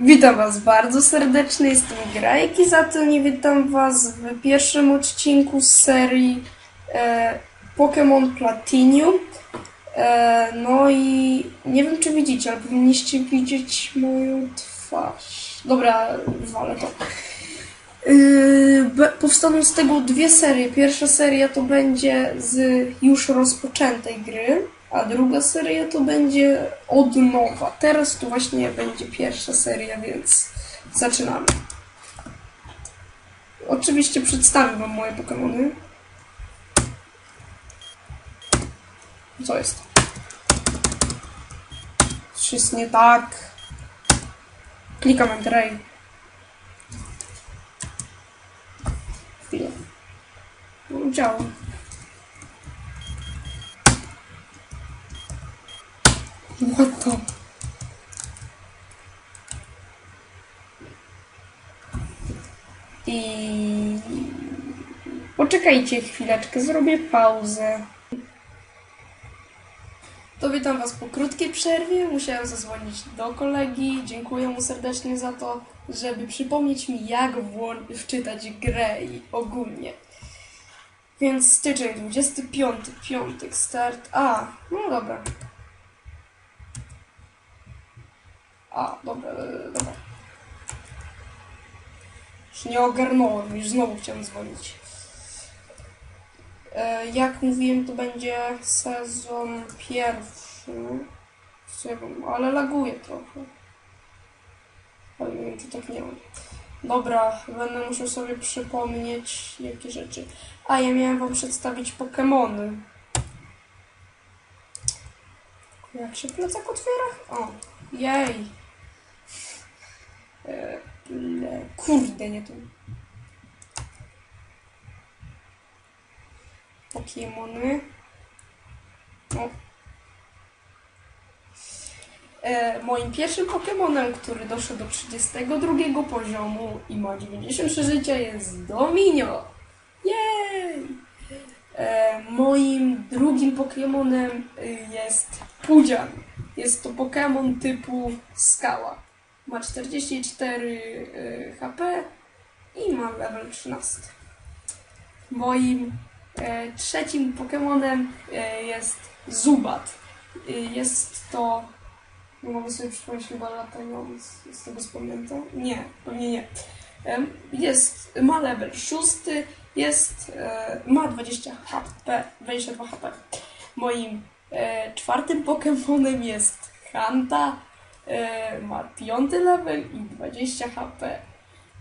Witam Was bardzo serdecznie, jestem Grajek i za to nie witam Was w pierwszym odcinku z serii e, Pokémon Platinum. E, no i nie wiem czy widzicie, ale powinniście widzieć moją twarz. Dobra, walę to. Be- powstaną z tego dwie serie. Pierwsza seria to będzie z już rozpoczętej gry, a druga seria to będzie od nowa. Teraz tu właśnie będzie pierwsza seria, więc zaczynamy. Oczywiście przedstawię Wam moje Pokémony. Co jest? Coś jest nie tak. Klikam Enter. Chwilę. No, działa. What the? I... Poczekajcie chwileczkę, zrobię pauzę. To witam Was po krótkiej przerwie. Musiałem zadzwonić do kolegi. Dziękuję mu serdecznie za to, żeby przypomnieć mi, jak wczytać grę i ogólnie. Więc styczeń 25, piątek, start. A, no dobra. A, dobra, dobra. Już nie ogarnąłem, już znowu chciałem dzwonić. E, Jak mówiłem, to będzie sezon pierwszy. Ale laguje trochę. Ale nie wiem, czy tak nie mam. Dobra, będę musiał sobie przypomnieć jakie rzeczy. A ja miałem wam przedstawić Pokemony. Jak się plecak otwiera? O, jej. Kurde, nie tu. Pokiemony. O. E, moim pierwszym Pokemonem, który doszedł do 32 poziomu i ma 93 życia jest Dominio. Jej! E, moim drugim Pokemonem y, jest Pudzian. Jest to Pokemon typu Skała. Ma 44 y, HP i ma level 13. Moim e, trzecim Pokemonem e, jest Zubat. Y, jest to. Nie mogę sobie przypomnieć chyba latając. Z tego pamiętam? Nie, pewnie nie. Jest, ma level 6, jest, e, ma 20 HP, 22 HP. Moim e, czwartym Pokemonem jest Hanta, e, ma piąty level i 20 HP.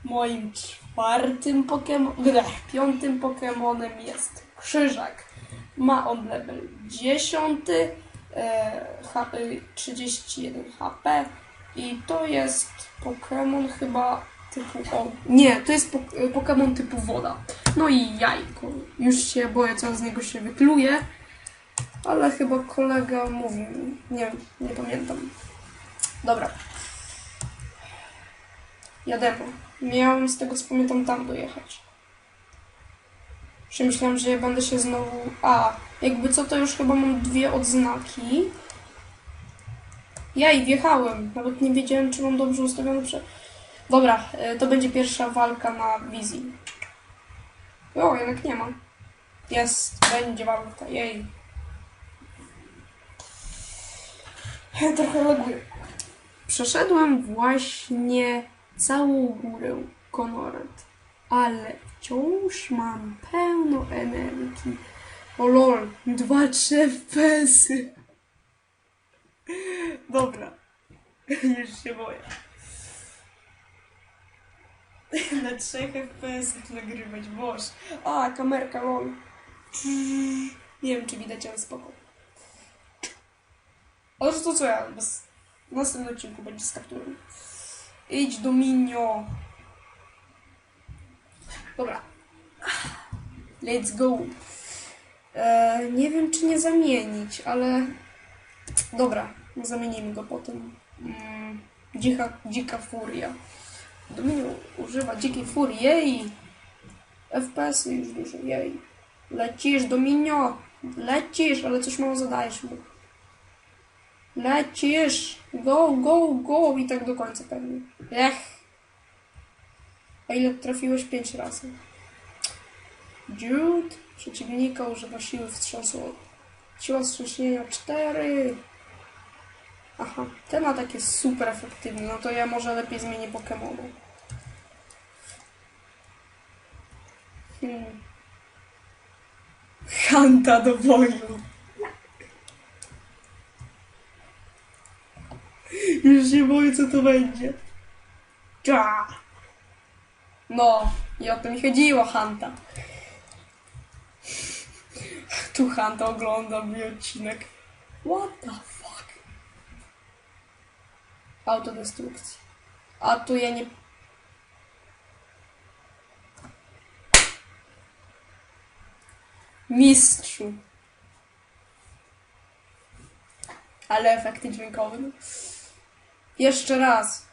Moim czwartym Pokemon, piątym Pokemonem jest Krzyżak. Ma on level 10, e, H, e, 31 HP i to jest Pokémon chyba typu o, nie, to jest e, Pokémon typu woda. No i jajko. Już się boję, co z niego się wykluje, ale chyba kolega mówił. Nie, nie pamiętam. Dobra. Jademy. Miałem z tego co pamiętam tam dojechać. Przemyślałem, że ja będę się znowu... A, jakby co, to już chyba mam dwie odznaki. Ja i wjechałem. Nawet nie wiedziałem, czy mam dobrze ustawione prze... Dobra, e, to będzie pierwsza walka na wizji. O, jednak nie ma. Jest, będzie walka, jej. Trochę laguje. Przeszedłem właśnie całą górę Konoret, ale wciąż mam pełno energii. O lol, dwa, trzy FPS-y. Dobra, już się boję. Na trzech FPS-ach nagrywać, boż. A, kamerka, lol. Nie wiem, czy widać, ale spoko. Ale to co ja, bez... w następnym odcinku będzie z kapturą. Idź do Minio. Dobra. Let's go. E, nie wiem, czy nie zamienić, ale... Dobra, zamienimy go potem. Mm, dzika, dzika furia. Dominio używa dzikiej furii. Jej! FPS już dużo, jej. Lecisz, Dominio! Lecisz, ale coś mało zadajesz mu. Lecisz! Go, go, go! I tak do końca pewnie. Ech! A ile trafiłeś? Pięć razy. Jude. Przeciwnika używa siły wstrząsu. Siła wstrząśnienia 4. Aha, ten atak jest super efektywny. No to ja może lepiej zmienię Pokemonu. Hmm. Hanta do boju. Już się boję, co to będzie. Cza! No, i o to mi chodziło, Hanta. Tu Hanta ogląda mój odcinek. What the fuck? Autodestrukcja. A tu ja nie... Mistrzu. Ale efekty dźwiękowe. Jeszcze raz.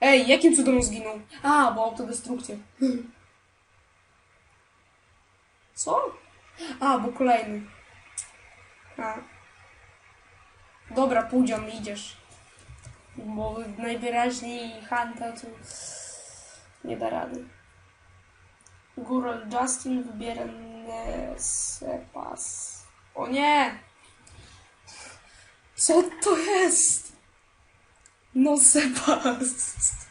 Ej, jakim cudem zginął? A, bo autodestrukcja. Co? A, bo kolejny. A. Dobra, Pudzian, idziesz. Bo najwyraźniej Hanta tu nie da rady. Góral Justin wybiera Nesepas. O nie! Co to jest? No Sepas.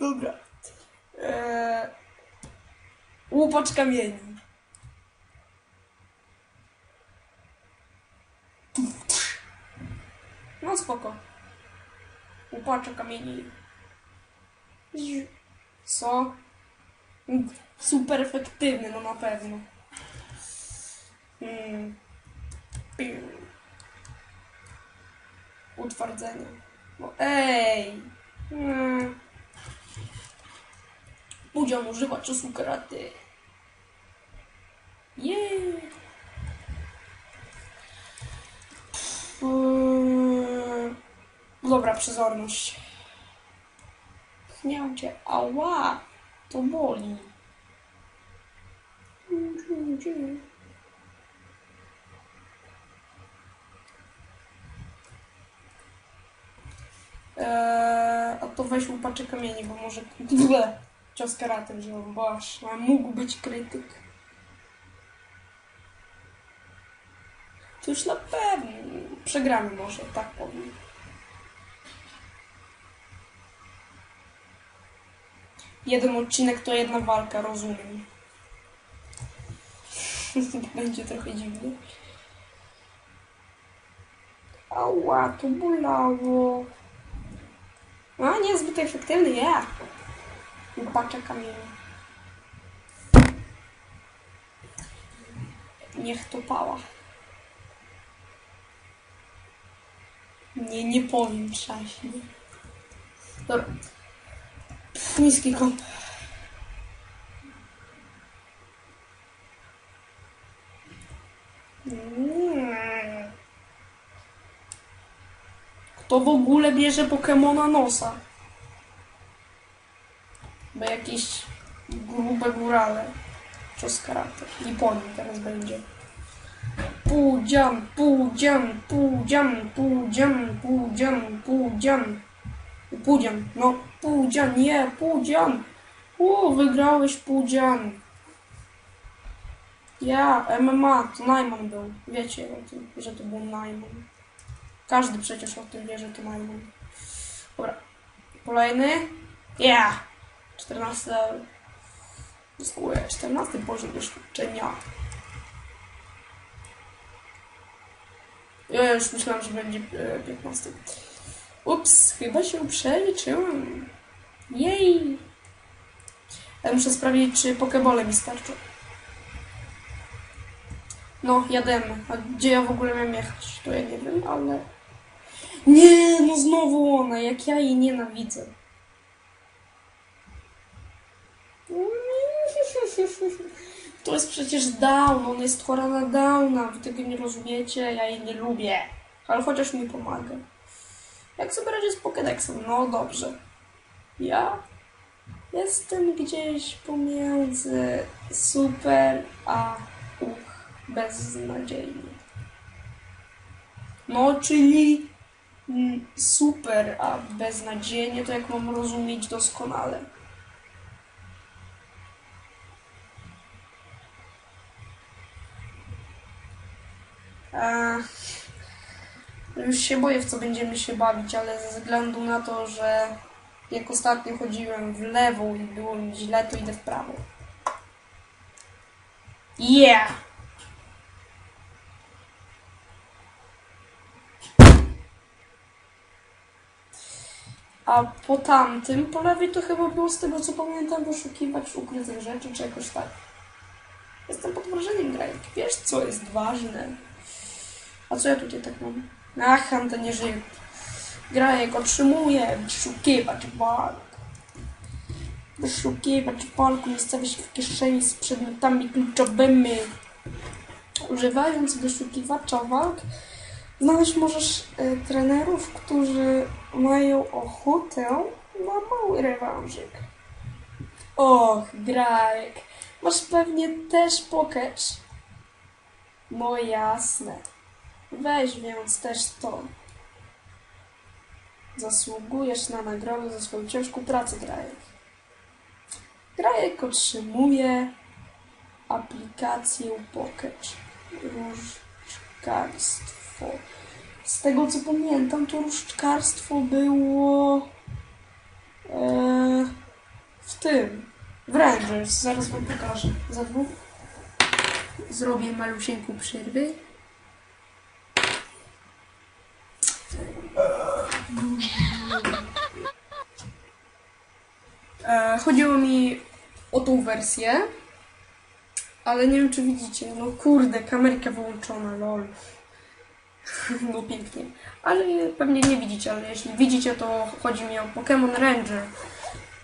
Dobra. Eee, łupacz kamieni. No spoko. Łupacza kamieni. Co? Super efektywny, no na pewno. Hmm. Piu. Utwardzenie. No ej! Hmm. Budzian używa ciosu karaty. Jej! Hmm. Dobra, przezorność. Pchniał cię. Ała! To boli. Eee, a to weź łupacze kamieni, bo może ble, cios karaty wziąłem, bo aż mógł być krytyk. To już na pewno przegramy może, tak powiem. Jeden odcinek to jedna walka, rozumiem. Będzie trochę dziwnie. Ała, to bolało. A, niezbyt efektywny, ja. Łupacze kamieni. Niech to pała. Nie, nie powiem trzaśnie. Dobra. Pff, niski kąt. Mm. Kto w ogóle bierze Pokemona nosa? Bo jakieś grube górale. Cios karate. I po nim teraz będzie. Pudzian, pudzian, pudzian, pudzian, pudzian, pudzian. Pudzian, no Pudzian, nie, Pudzian. O, wygrałeś Pudzian. Ja, MMA, to Najman był. Wiecie o tym, że to był Najman. Każdy przecież o tym wie, że to Najman. Dobra, kolejny. Ja, 14 level. Zyskuję 14 poziom doświadczenia. Ja już myślałem, że będzie e, 15. Ups, chyba się przeliczyłem. Jej! Ja muszę sprawdzić, czy pokebole mi starczą. No, jademy. A gdzie ja w ogóle miałem jechać? To ja nie wiem, ale... Nie, no znowu ona, jak ja jej nienawidzę. To jest przecież Down, on jest chora na Downa, wy tego nie rozumiecie, ja jej nie lubię. Ale chociaż mi pomaga. Jak sobie radzić z Pokédexem? No dobrze. Ja jestem gdzieś pomiędzy super a uch, beznadziejny. No, czyli super, a beznadziejnie to jak mam rozumieć doskonale. A, już się boję, w co będziemy się bawić, ale ze względu na to, że jak ostatnio chodziłem w lewo i było mi źle, to idę w prawo. Yeah! A po tamtym, po lewej to chyba było z tego co pamiętam wyszukiwać ukrytych rzeczy czy jakoś tak. Jestem pod wrażeniem grajek. Wiesz co jest ważne? A co ja tutaj tak mam? Ach, nie żyje. Grajek otrzymuje wyszukiwać walk. Wyszukiwać walku, nie stawiać w kieszeni z przedmiotami kluczowymi. Używając wyszukiwacza walk, znaleźć możesz e, trenerów, którzy mają ochotę na mały rewanżyk. Och, Grajek, masz pewnie też pokecz. No jasne. Weź więc też to. Zasługujesz na nagrodę za swoją ciężką pracę, Grajek. Grajek otrzymuje aplikację Pocket. Różdżkarstwo. Z tego co pamiętam, to różdżkarstwo było e, w tym, w Rangers. Zaraz wam pokażę. Za dwóch zrobię malusieńką przerwy. E, chodziło mi o tą wersję, ale nie wiem czy widzicie. No kurde, kamerka wyłączona, lol. No pięknie. Ale pewnie nie widzicie, ale jeśli widzicie, to chodzi mi o Pokémon Ranger.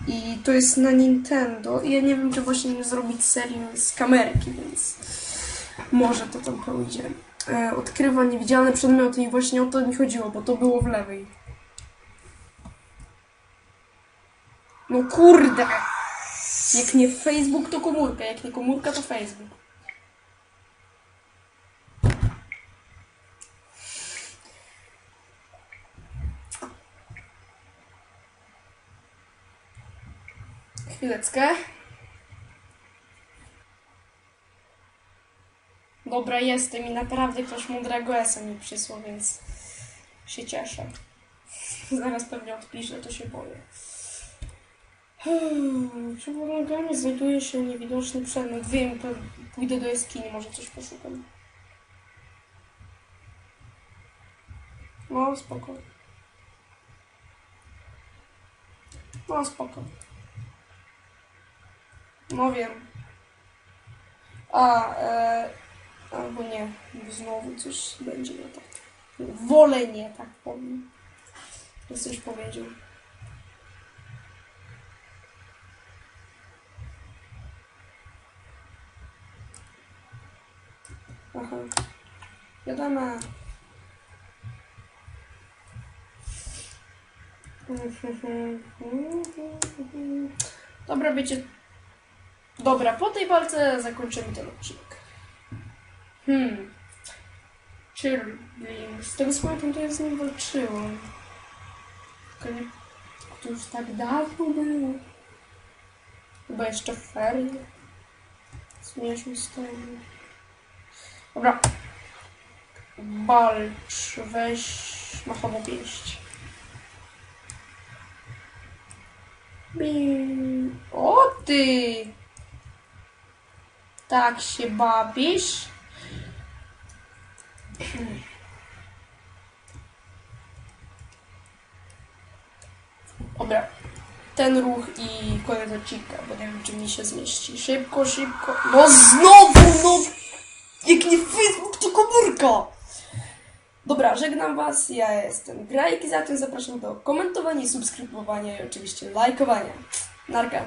I to jest na Nintendo. I ja nie wiem, czy właśnie nie zrobić serię z kamerki, więc może to tam pójdzie. E, odkrywa niewidzialne przedmioty i właśnie o to mi chodziło, bo to było w lewej. No kurde! Jak nie Facebook, to komórka. Jak nie komórka, to Facebook. Chwileczkę. Dobra, jestem i naprawdę ktoś mądrego esa mi przysłał, więc się cieszę. Zaraz pewnie odpiszę, to się boję. Przy pomaganiu znajduje się niewidoczny przedmiot. Wiem, pójdę do jaskini, może coś poszukam. No, spoko. No, spoko. No wiem. A, e, albo nie. Znowu coś będzie nie tak. Wolę nie, tak powiem. To coś powiedział. Aha. Wiadomo. Dobra, wiecie. Dobra, po tej walce zakończymy ten odcinek. Hmm. Chirling. Z tego co pamiętam, to ja z nim walczyłam. Tylko nie... To już tak dawno było. Chyba jeszcze w ferie. Zmierzmy z tego. Dobra. Walcz, weź machową pięść. Bim. O ty! Tak się bawisz? Dobra. Ten ruch i koniec odcinka, bo nie wiem, czy mi się zmieści. Szybko, szybko. No znowu, no! Jak nie Facebook, to komórka! Dobra, żegnam Was, ja jestem Grajek i zatem zapraszam do komentowania, subskrybowania i oczywiście lajkowania. Narka.